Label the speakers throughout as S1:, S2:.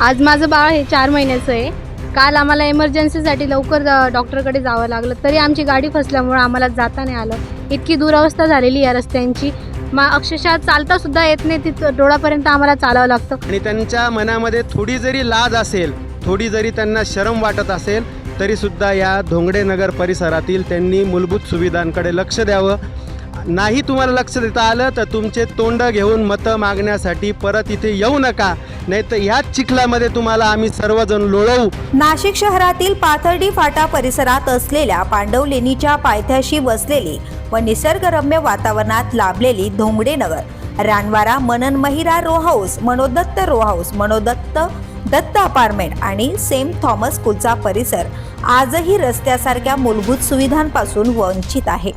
S1: आज माझं बाळ हे चार महिन्याचं आहे. काल आम्हाला इमर्जन्सीसाठी लवकर डॉक्टरकडे जावं लागलं. तरी आमची गाडी फसल्यामुळं आम्हाला जाता नाही आलं. इतकी दुरवस्था झालेली या रस्त्यांची. मा अक्षरशः चालता सुद्धा येत नाही. तिथं डोळापर्यंत आम्हाला चालावं लागतं.
S2: आणि त्यांच्या मनामध्ये थोडी जरी लाज असेल थोडी जरी त्यांना शरम वाटत असेल तरीसुद्धा या धोंगडे नगर परिसरातील त्यांनी मूलभूत सुविधांकडे लक्ष द्यावं. नाही तुम्हाला लक्ष देता आलं तर तुमचे तोंड घेऊन मतं मागण्यासाठी परत इथे येऊ नका. नाही तर ह्याच चिखलामध्ये तुम्हाला आम्ही सर्वजण लोळवू.
S3: नाशिक शहरातील पाथर्डी फाटा परिसरात असलेल्या पांडवलेणीच्या पायथ्याशी वसलेली व निसर्गरम्य वातावरणात लाभलेली धोंगडे नगर रानवारा मनन Mahira row house Manodatta row house Manodatta Datta apartment आणि सेंट थॉमस स्कूलचा परिसर आजही रस्त्यासारख्या मूलभूत सुविधांपासून वंचित आहे.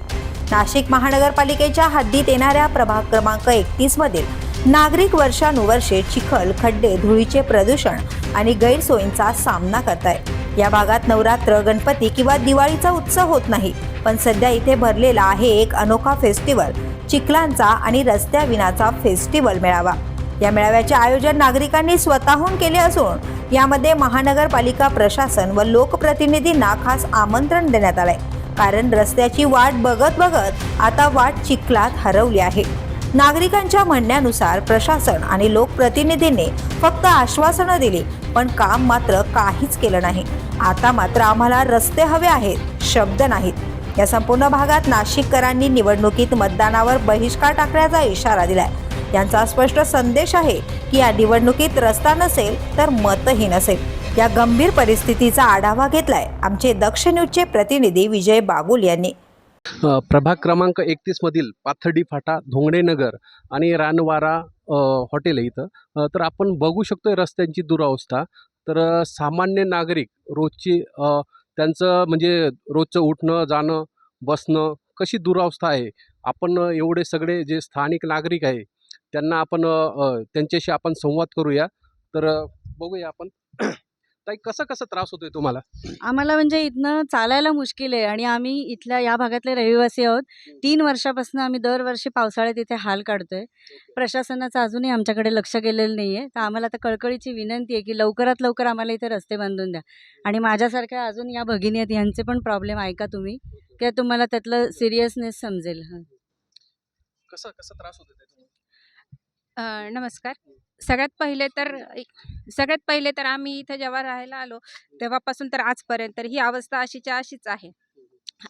S3: नाशिक महानगरपालिकेच्या हद्दीत येणाऱ्या प्रभाग क्रमांक एकतीस मधील नागरिक वर्षानुवर्षे चिखल खड्डे धुळीचे प्रदूषण आणि गैरसोयींचा सामना करताय. या भागात नवरात्र गणपती किंवा दिवाळीचा उत्सव होत नाही पण सध्या इथे भरलेला आहे एक अनोखा फेस्टिवल चिखलांचा आणि रस्त्याविनाचा फेस्टिवल मेळावा. या मेळाव्याचे आयोजन नागरिकांनी स्वतःहून केले असून यामध्ये महानगरपालिका प्रशासन व लोकप्रतिनिधींना खास आमंत्रण देण्यात आलंय. कारण रस्त्याची वाट बघत बघत आता वाट चिखलात हरवली आहे. नागरिकांच्या म्हणण्यानुसार प्रशासन आणि लोकप्रतिनिधींनी फक्त आश्वासनं दिली पण काम मात्र काहीच केलं नाही. आता मात्र आम्हाला रस्ते हवे आहेत शब्द नाहीत. या संपूर्ण भागात नाशिककरांनी निवडणुकीत मतदानावर बहिष्कार टाकण्याचा इशारा दिलाय. यांचा स्पष्ट संदेश आहे की या निवडणुकीत रस्ता नसेल तर मतही नसेल. या गंभीर परिस्थितीचा आढावा घेतलाय आमचे दक्ष न्यूजचे प्रतिनिधी विजय बागुल यांनी.
S2: प्रभाग क्रमांक एकतीसमधील पाथर्डी फाटा धोंगडे नगर आणि रानवारा हॉटेल आहे इथं. तर आपण बघू शकतो रस्त्यांची दुरावस्था. तर सामान्य नागरिक रोजची त्यांचं म्हणजे रोजचं उठणं जाणं बसणं कशी दुरावस्था आहे? आपण एवढे सगळे जे स्थानिक नागरिक आहे त्यांना आपण त्यांच्याशी आपण संवाद करूया. तर बघूया आपण. ताई कसं कसं त्रास होतोय तुम्हाला?
S4: आम्हाला म्हणजे इथनं चालायला मुश्किल आहे आणि आम्ही इथल्या या भागातले रहिवासी आहोत. तीन वर्षापासून आम्ही दरवर्षी पावसाळ्यात इथे हाल काढतोय. प्रशासनाचं अजूनही आमच्याकडे लक्ष गेलेलं नाही आहे तर आम्हाला आता कळकळीची विनंती आहे की लवकरात लवकर आम्हाला इथे रस्ते बांधून द्या. आणि माझ्यासारख्या अजून या भगिनी आहेत यांचे पण प्रॉब्लेम ऐका तुम्ही. किंवा तुम्हाला त्यातलं सिरियसनेस समजेल. हं.
S2: कसं कसं त्रास होतोय ताई तुम्हाला?
S5: अ, नमस्कार. सगळ्यात पहिले तर सगळ्यात पहिले तर आम्ही इथं जेव्हा राहायला आलो तेव्हापासून तर आजपर्यंत तर ही अवस्था अशीच्या अशीच आहे.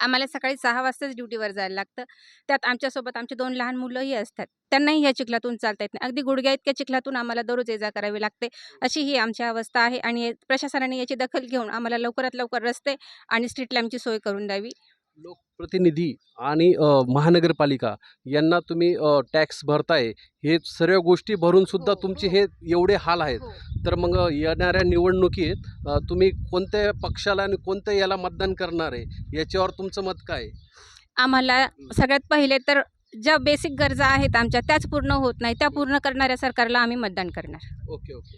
S5: आम्हाला सकाळी सहा वाजताच ड्युटीवर जायला लागतं. त्यात आमच्यासोबत आमचे दोन लहान मुलंही असतात. त्यांनाही या चिखलातून चालता येत नाही. अगदी गुडघ्या इतक्या चिखलातून आम्हाला दररोज ये जा करावी लागते. अशी ही आमची अवस्था आहे आणि प्रशासनाने याची दखल घेऊन आम्हाला लवकरात लवकर रस्ते आणि स्ट्रीट लॅम्पची सोय करून द्यावी.
S2: लोकप्रतिनिधी आणि महानगरपालिका यांना तुम्ही टॅक्स भरताय हे सर्व गोष्टी भरून सुद्धा
S5: हो,
S2: तुमचे
S5: हो.
S2: हे एवढे हाल आहेत. तर मग येणाऱ्या निवडणुकीत तुम्ही कोणत्या पक्षाला आणि कोणत्या याला मतदान करणार आहे याच्यावर तुमचं मत काय आहे?
S5: आम्हाला सगळ्यात पहिले तर ज्या बेसिक गरजा आहेत आमच्या त्याच पूर्ण होत नाही. त्या पूर्ण करणाऱ्या सरकारला आम्ही मतदान करणार.
S2: Okay okay.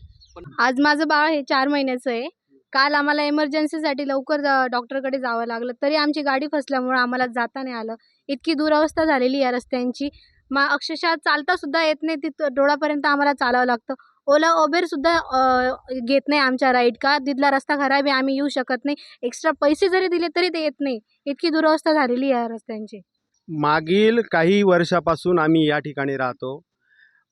S1: आज माझं बाळ हे चार महिन्याचं आहे. काल आम्हाला इमर्जन्सीसाठी लवकर डॉक्टरकडे जावं लागलं. तरी आमची गाडी फसल्यामुळं आम्हाला जाता नाही आलं. इतकी दुरवस्था झालेली या रस्त्यांची. मा अक्षरशः चालतासुद्धा येत नाही. तिथं डोळापर्यंत आम्हाला चालावं लागतं. ओला उबेरसुद्धा घेत नाही आमच्या राईड का? तिथला रस्ता खराब आहे आम्ही येऊ शकत नाही. एक्स्ट्रा पैसे जरी दिले तरी ते येत नाही. इतकी दुरवस्था झालेली आहे या रस्त्यांची.
S2: मागील काही वर्षापासून आम्ही या ठिकाणी राहतो.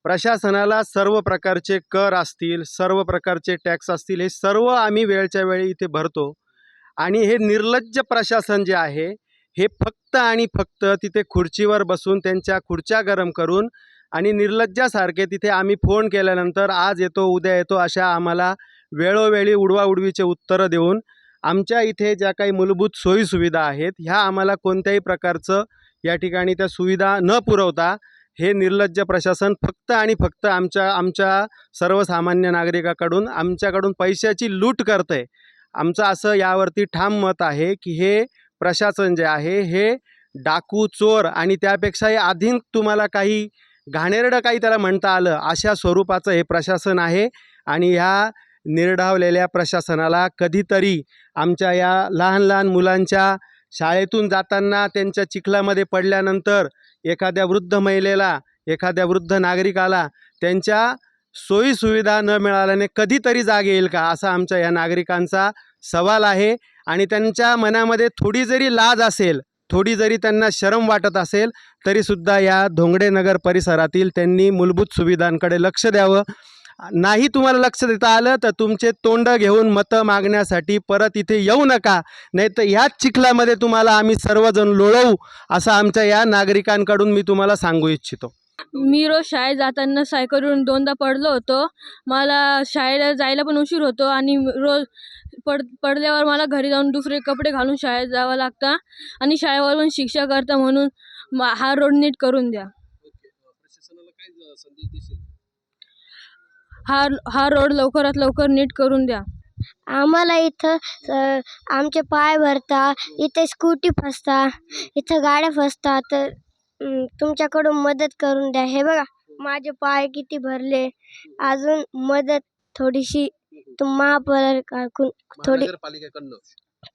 S2: प्रशासनाला सर्व प्रकारचे कर असतील सर्व प्रकारचे टॅक्स असतील हे सर्व आम्ही वेळच्या वेळी इथे भरतो. आणि हे निर्लज्ज प्रशासन जे आहे हे फक्त आणि फक्त तिथे खुर्चीवर बसून त्यांच्या खुर्च्या गरम करून
S6: आणि निर्लज्जासारखे तिथे आम्ही फोन केल्यानंतर आज येतो उद्या येतो अशा आम्हाला वेळोवेळी उडवाउडवीचे उत्तरं देऊन आमच्या इथे ज्या काही मूलभूत सोयीसुविधा आहेत ह्या आम्हाला कोणत्याही प्रकारचं या ठिकाणी त्या सुविधा न पुरवता हे निर्लज्ज प्रशासन फक्त आणि फक्त आमच्या आमच्या सर्वसामान्य नागरिकाकडून आमच्याकडून पैशाची लूट करतं आहे आमचं असं यावरती ठाम मत आहे की हे प्रशासन जे आहे हे डाकू चोर आणि त्यापेक्षाही आधी तुम्हाला काही घाणेरडं काही त्याला म्हणता आलं अशा स्वरूपाचं हे प्रशासन आहे. आणि ह्या निर्ढावलेल्या प्रशासनाला कधीतरी आमच्या या लहान लहान मुलांच्या शाळेतून जाताना त्यांच्या चिखलामध्ये पडल्यानंतर एखाद्या वृद्ध महिलेला एखाद्या वृद्ध नागरिकाला त्यांच्या सोयीसुविधा न मिळाल्याने कधीतरी जाग येईल का? असा आमच्या या नागरिकांचा सवाल आहे. आणि त्यांच्या मनामध्ये थोडी जरी लाज असेल थोडी जरी त्यांना शरम वाटत असेल तरीसुद्धा या धोंगडेनगर परिसरातील त्यांनी मूलभूत सुविधांकडे लक्ष द्यावं. नाही तुम्हाला लक्ष देता आलं तर तुमचे तोंड घेऊन मतं मागण्यासाठी परत इथे येऊ नका. नाही तर ह्याच चिखलामध्ये तुम्हाला आम्ही सर्वजण लोळवू असं आमच्या या नागरिकांकडून मी तुम्हाला सांगू इच्छितो.
S7: मी रोज शाळेत जाताना सायकलवरून दोनदा पडलो होतो. मला शाळेला जायला पण उशीर होतो आणि रोज पड पडल्यावर मला घरी जाऊन दुसरे कपडे घालून शाळेत जावं लागतं आणि शाळेवरून शिक्षा करता म्हणून हा रोड नीट करून द्या
S2: प्रशासनाला काय संदेश देशील
S7: हा हा रोड लवकरात लवकर नीट करून द्या.
S8: आम्हाला इथं आमचे पाय भरता इथे स्कूटी फसता इथं गाड्या फसता तर तुमच्याकडून मदत करून द्या. हे बघा माझे पाय किती भरले. अजून मदत थोडीशी तुम महापालिकाकडून थोडी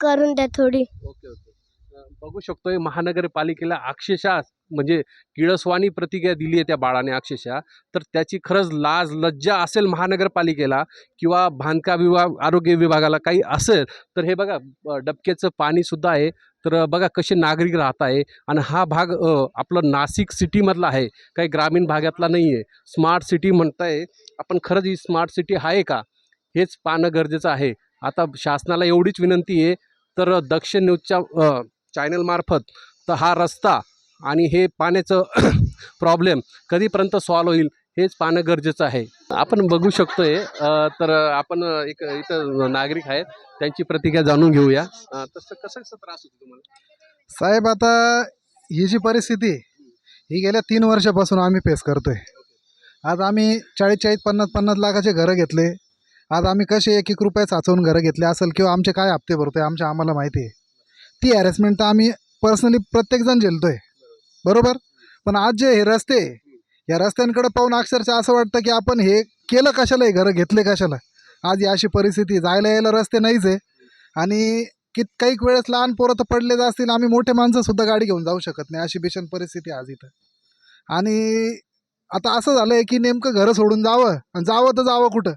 S8: करून द्या थोडी.
S2: Okay okay. अ, बघू शकतोय महानगरपालिकेला अक्षरशः म्हणजे किळसवाणी प्रतिक्रिया दिली आहे त्या बाळाने अक्षरशः तर त्याची खरंच लाज लज्जा असेल महानगरपालिकेला किंवा बांधकाम विभाग आरोग्य विभागाला काही असेल तर हे बघा डबक्याचं पाणीसुद्धा आहे तर बघा कसे नागरिक राहत आहे आणि हा भाग आपलं नाशिक सिटीमधला आहे काही ग्रामीण भागातला नाही आहे स्मार्ट सिटी म्हणताय आपण खरंच ही स्मार्ट सिटी आहे का? हेच पाहणं गरजेचं आहे. आता शासनाला एवढीच विनंती आहे तर दक्षिण न्यूजच्या चॅनलमार्फत तर हा रस्ता आणि हे पाण्याचं प्रॉब्लेम कधीपर्यंत सॉल्व होईल हेच पाहणं गरजेचं आहे. आपण बघू शकतोय आहे तर आपण एक इथं नागरिक आहेत त्यांची प्रतिक्रिया जाणून घेऊया. तसं कसं कसं त्रास होतो तुम्हाला?
S9: साहेब आता ही जी परिस्थिती आहे, ही गेल्या तीन वर्षापासून आम्ही फेस करतोय. आज आम्ही चाळीस चाळीस पन्नास पन्नास लाखाचे घरं घेतले. आज आम्ही कसे एक एक रुपये साचवून घरं घेतले असेल किंवा आमचे काय हप्ते भरतोय आमच्या आम्हाला माहिती आहे. ती हॅरेसमेंट तर आम्ही पर्सनली प्रत्येकजण झेलतोय. बरोबर? पण आज जे हे रस्ते या रस्त्यांकडे पाहून अक्षरशः असं वाटतं की आपण हे केलं कशाला हे घरं? घेतले कशाला? आज ही अशी परिस्थिती जायला यायला रस्ते नाहीच आहे. आणि कित काही वेळेस लहान पोरं तर पडलेच असतील. आम्ही मोठे माणसंसुद्धा गाडी घेऊन जाऊ शकत नाही. अशी भीषण परिस्थिती आज इथं. आणि आता असं झालं आहे की नेमकं घरं सोडून जावं. आणि जावं तर जावं कुठं?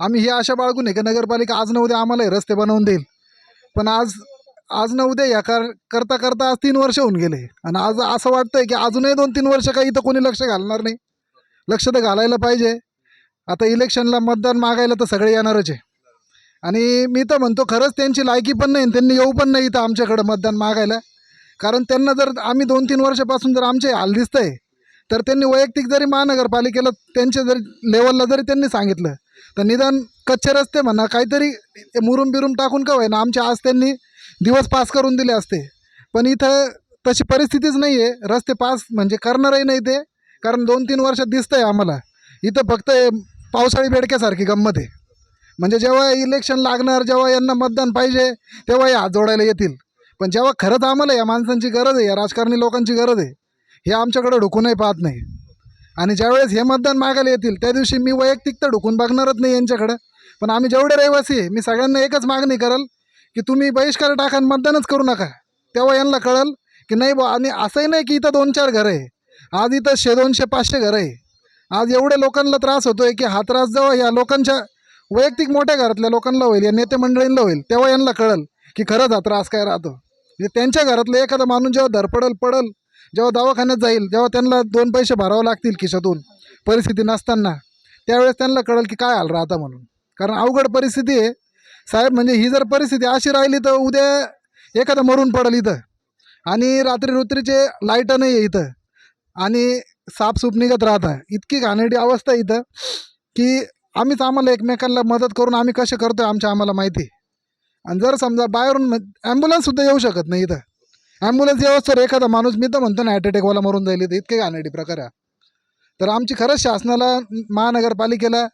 S9: आम्ही ही आशा बाळगून आहे की नगरपालिका आज न उद्या आम्हाला रस्ते बनवून देईल. पण आज आज न उद्या या कार करता करता आज तीन वर्ष होऊन गेले. आणि आज असं वाटतंय की अजूनही दोन तीन वर्ष काही इथं कोणी लक्ष घालणार नाही. लक्ष तर घालायला पाहिजे. आता इलेक्शनला मतदान मागायला तर सगळे येणारच आहे. आणि मी तर म्हणतो खरंच त्यांची लायकी पण नाही त्यांनी येऊ पण नाही इथं आमच्याकडं मतदान मागायला. कारण त्यांना जर आम्ही दोन तीन वर्षापासून जर आमचे हाल दिसतंय तर त्यांनी वैयक्तिक जरी महानगरपालिकेला त्यांच्या जरी लेवलला जरी त्यांनी सांगितलं तर निदान कच्चे रस्ते म्हणा काहीतरी मुरुम बिरुम टाकून का होईना आमच्या आज त्यांनी दिवस पास करून दिले असते. पण इथं तशी परिस्थितीच नाही आहे रस्ते पास म्हणजे करणारही नाही ते. कारण दोन तीन वर्षात आहे आम्हाला. इथं फक्त पावसाळी बेडक्यासारखी गंमत आहे. म्हणजे जेव्हा इलेक्शन लागणार जेव्हा यांना मतदान पाहिजे तेव्हा हे हात जोडायला येतील. पण जेव्हा खरंच आम्हाला या माणसांची गरज आहे या राजकारणी लोकांची गरज आहे हे आमच्याकडे ढुकूनही पाहत नाही. आणि ज्यावेळेस हे मतदान मागायला येतील त्या दिवशी मी वैयक्तिक तर ढुकून बघणारच नाही यांच्याकडं. पण आम्ही जेवढे रहिवासी आहे मी सगळ्यांना एकच मागणी करल की तुम्ही बहिष्कार टाका आणि मतदानच करू नका. तेव्हा यांना कळल की नाही बा आणि असंही नाही की इथं दोन चार घरं आहे. आज इथं शे दोनशे पाचशे घरं आहे. आज एवढ्या लोकांना त्रास होतोय की हा त्रास जेव्हा या लोकांच्या वैयक्तिक मोठ्या घरातल्या लोकांना होईल या नेते मंडळींना होईल तेव्हा यांना कळल की खरंच हा त्रास काय राहतो. म्हणजे त्यांच्या घरातलं एखादा माणूस जेव्हा धरपडल पडल जेव्हा दवाखान्यात जाईल जेव्हा त्यांना दोन पैसे भरावं लागतील खिशातून परिस्थिती नसताना त्यावेळेस त्यांना कळल की काय हाल राहता म्हणून. कारण अवघड परिस्थिती आहे साहेब म्हणजे ही जर परिस्थिती अशी राहिली तर उद्या एखादं मरून पडेल इथं. आणि रात्री रुत्रीचे लाईटं नाही आहे इथं. आणि साफसूप निघत राहतं इतकी घाणेरडी अवस्था आहे इथं की आम्हीच आम्हाला एकमेकांना मदत करून आम्ही कसे आहे आमच्या आम्हाला माहिती आहे. आणि जर समजा बाहेरून ॲम्ब्युलन्ससुद्धा येऊ शकत नाही इथं. ॲम्ब्युलन्स व्यवस्थेवर एखादा माणूस मी तर म्हणतो ना हार्ट अटॅकवाला मरून जाईल इथं. इतके घाणेरडी प्रकार आहे. तर आमची खरंच शासनाला महानगरपालिकेला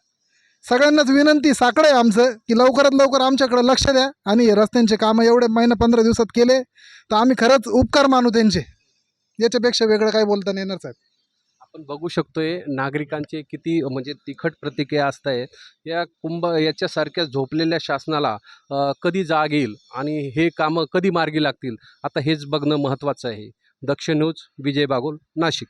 S9: सगळ्यांनाच विनंती साकडं आहे आमचं की लवकरात लवकर आमच्याकडे लक्ष द्या आणि रस्त्यांचे कामं एवढे महिना पंधरा दिवसात केले तर आम्ही खरंच उपकार मानू त्यांचे. याच्यापेक्षा वेगळं काही बोलता नाही येणार साहेब.
S2: आपण बघू शकतोय नागरिकांचे किती म्हणजे तिखट प्रतिक्रिया असत आहे या कुंभ याच्यासारख्या झोपलेल्या शासनाला कधी जाग येईल आणि हे कामं कधी मार्गी लागतील? आता हेच बघणं महत्त्वाचं आहे. दक्ष न्यूज विजय बागोल नाशिक.